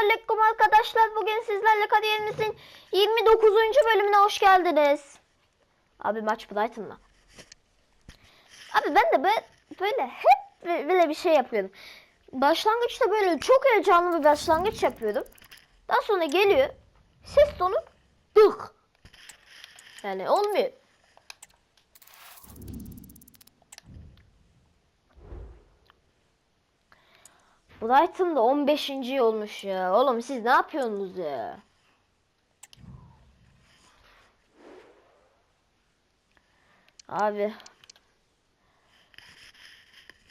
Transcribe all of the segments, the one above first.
Selamünaleyküm arkadaşlar. Bugün sizlerle kariyerimizin 29. bölümüne hoş geldiniz. Abi maç Brighton'la. Abi ben de böyle, böyle hep böyle bir şey yapıyorum. Başlangıçta böyle çok heyecanlı bir başlangıç yapıyordum. Daha sonra geliyor. Ses tonu dık. Yani olmuyor. Brighton da 15. olmuş ya. Oğlum siz ne yapıyorsunuz ya? Abi.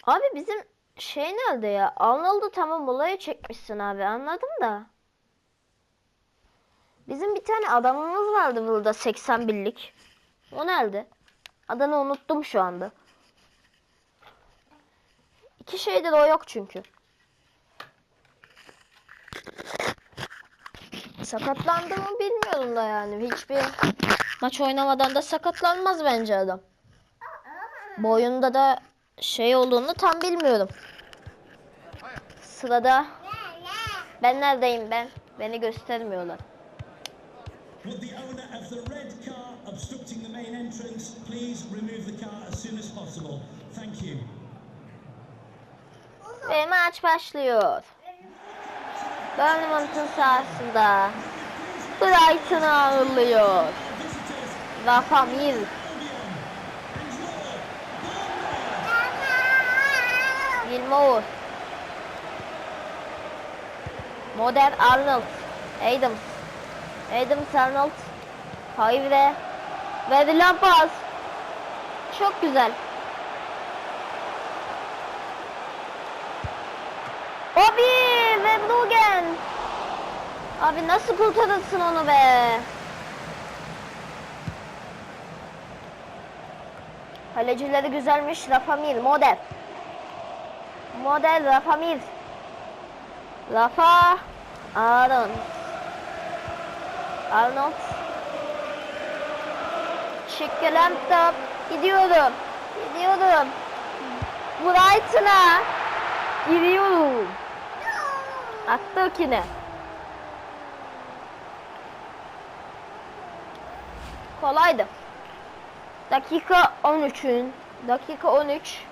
Abi bizim şey nerede ya? Arnold'u tamam olaya çekmişsin abi anladım da. Bizim bir tane adamımız vardı burada 80 birlik. O nerede? Adını unuttum şu anda. İki şeyde de o yok çünkü. Sakatlandı mı bilmiyorum da yani. Hiçbir maç oynamadan da sakatlanmaz bence adam. Boyunda da şey olduğunu tam bilmiyorum. Sırada ben neredeyim ben? Beni göstermiyorlar. Ve maç başlıyor. Bournemouth'un sahasında Brighton'ı ağırlıyor. Rafa Mir. Gilmour. Modern Arnold. Adams. Adams Arnold. Hayre. Verilen pas. Çok güzel. Abi Verbruggen. Abi nasıl kurtarırsın onu be? Kalecileri güzelmiş. Rafa Mir, model. Model Rafa Mir. Rafa Arnold. Arnold. Şekelen top. Gidiyorum. Gidiyorum. Brighton'a. Giriyorum. Attı okine. Kolaydı. Dakika 13'ün. Dakika 13.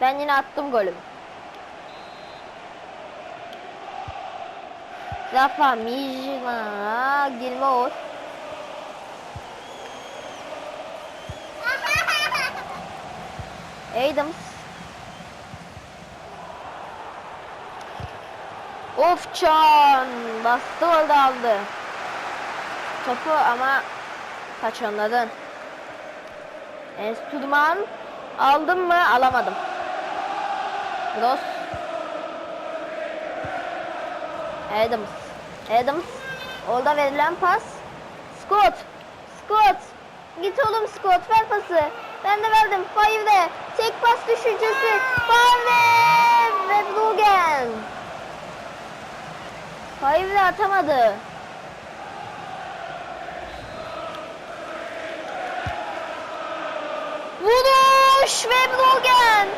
Ben yine attım golümü. Rafa Mijma Gilmour. Adams. Of Can. Bastı orada aldı. Topu ama kaçanladın. Enstrüman aldım mı alamadım. Gross. Adams. Adams. Orada verilen pas. Scott. Scott. Git oğlum Scott ver pası. Ben de verdim. Five'de. Tek pas düşüncesi. Five ve Bruggen. Five'de atamadı. Vuruş ve Bruggen.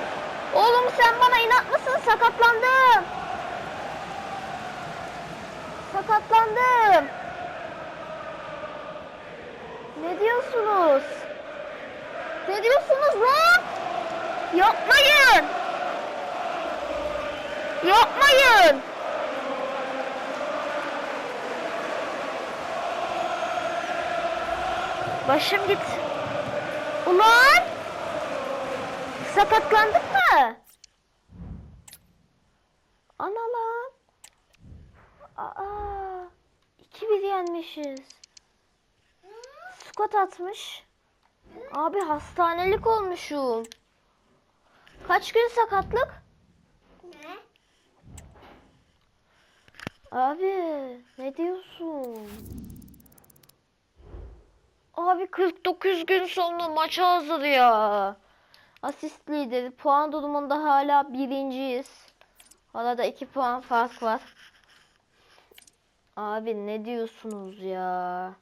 Oğlum sen bana inat mısın? Sakatlandım. Sakatlandım. Ne diyorsunuz? Ne diyorsunuz lan? Yapmayın. Yapmayın. Başım git. Ulan! Sakatlandık mı? Ana lan. Aa, 2-1 yenmişiz. Scott atmış. Abi hastanelik olmuşum. Kaç gün sakatlık? Ne? Abi ne diyorsun? Abi 49 gün sonra maça hazır ya. Asist lideri puan durumunda hala birinciyiz. Arada 2 puan fark var. Abi ne diyorsunuz ya?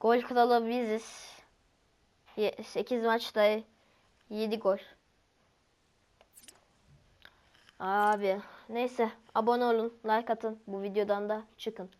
Gol kralı biziz. 8 maçta 7 gol. Abi neyse abone olun, like atın. Bu videodan da çıkın.